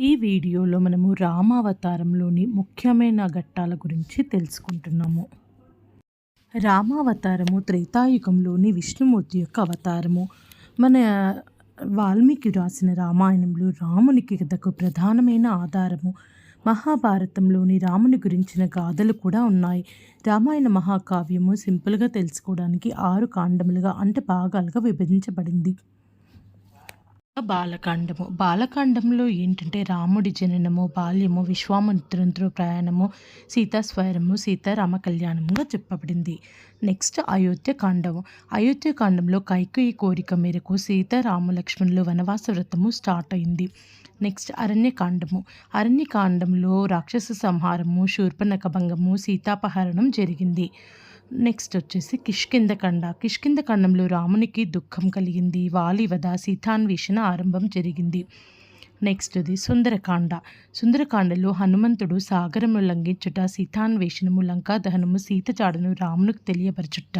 ఈ వీడియోలో మనము రామావతారంలోని ముఖ్యమైన ఘట్టాల గురించి తెలుసుకుంటున్నాము. రామావతారము త్రేతాయుగంలోని విష్ణుమూర్తి యొక్క అవతారము. మన వాల్మీకి రాసిన రామాయణంలో రామునికి కథకు ప్రధానమైన ఆధారము. మహాభారతంలోని రాముని గురించిన గాథలు కూడా ఉన్నాయి. రామాయణ మహాకావ్యము సింపుల్గా తెలుసుకోవడానికి ఆరు కాండములుగా అంటే భాగాలుగా విభజించబడింది. బాలకాండము. బాలకాండంలో ఏంటంటే రాముడి జననము బాల్యము విశ్వామిత్రునితో ప్రయాణము సీతాస్వరము సీతారామ కళ్యాణముగా చెప్పబడింది. నెక్స్ట్ అయోధ్య కాండము. అయోధ్య కాండంలో కైకేయి కోరిక మేరకు సీతారామలక్ష్మణులు వనవాస వ్రతము స్టార్ట్ అయింది. నెక్స్ట్ అరణ్యకాండము. అరణ్యకాండంలో రాక్షస సంహారము శూర్పణక భంగము సీతాపహరణం జరిగింది. నెక్స్ట్ వచ్చేసి కిష్కిందకండ కిష్కిందకండంలో రామునికి దుఃఖం కలిగింది. వాలివద సీతాన్వేషణ ఆరంభం జరిగింది. నెక్స్ట్ది సుందరకాండ. సుందరకాండలో హనుమంతుడు సాగరము లంఘించుట సీతాన్వేషణము లంకా దహనము సీత చాడను రామునికి తెలియపరచుట.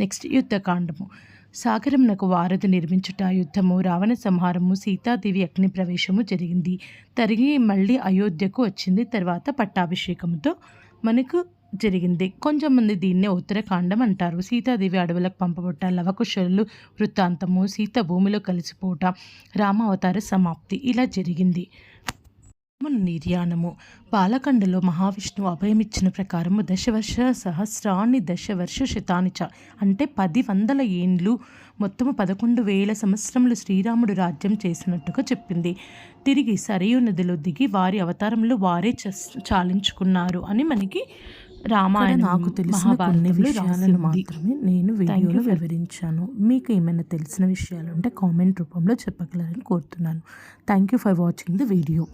నెక్స్ట్ యుద్ధకాండము. సాగరంనకు వారధి నిర్మించుట యుద్ధము రావణ సంహారము సీతాదేవి అగ్ని ప్రవేశము జరిగింది. తరిగి మళ్ళీ అయోధ్యకు వచ్చింది. తర్వాత పట్టాభిషేకముతో మనకు జరిగింది. కొంచెం మంది దీన్నే ఉత్తరకాండం అంటారు. సీతాదేవి అడవులకు పంపబట్ట లవకుశలు వృత్తాంతము సీత భూమిలో కలిసిపోవట రామావతార సమాప్తి. ఇలా జరిగింది. నిర్యాణము. బాలకండలో మహావిష్ణువు అభయమిచ్చిన ప్రకారము దశవర్ష సహస్రాన్ని దశవర్ష శతానిచ అంటే పది వందల ఏండ్లు మొత్తము పదకొండు వేల సంవత్సరములు శ్రీరాముడు రాజ్యం చేసినట్టుగా చెప్పింది. తిరిగి సరయు నదిలో దిగి వారి అవతారంలో వారే చాలించుకున్నారు అని మనకి రామాయణ నాకు తెలిసిన కొన్ని విషయాలను మాత్రమే నేను వీడియోలో వివరించాను. మీకు ఏమైనా తెలిసిన విషయాలు ఉంటే కామెంట్ రూపంలో చెప్పగలరని కోరుతున్నాను. Thank you for watching the video